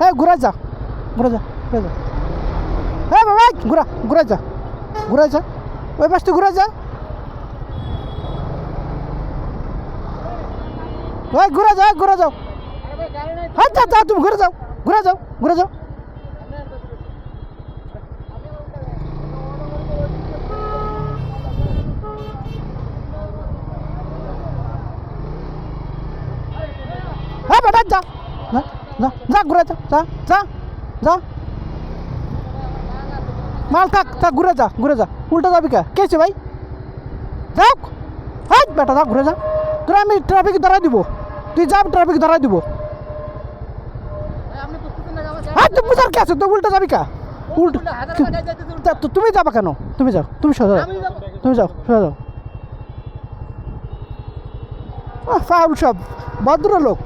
হ্যাঁ ঘুরে যা ঘুরে যা ঘুরে যা। হ্যাঁ বাবা, ঘুরা, ঘুরে যা ঘুরে যা, ওই পাশটা ঘুরে যা। ওই ঘুরে যাও ঘুরে যাও। হ্যাঁ যা যা, তুমি ঘুরে যাও ঘুরে যাও ঘুরে যাও। হ্যাঁ বেটা যা যা। যা যা ঘুরে যা যা যা যা। মাল থাক থাক, ঘুরে যা ঘুরে যা। উল্টা যাবি কে? কেছে ভাই? যাও। হ্যাঁ বেটা যা ঘুরে যা। তোরা আমি ট্রাফিক ধরাই দিব। তুই যা ট্রাফিক ধরাই দিব। হ্যাঁ তুই কে আছে? তুই উল্টা যাবি কা? উল্টা, তা তুমি যাবা কেন? তুমি যাও, তুমি সোজা যাও। তুমি যাও, সোজা যাও। ফাউল সব। ভদ্রলোক।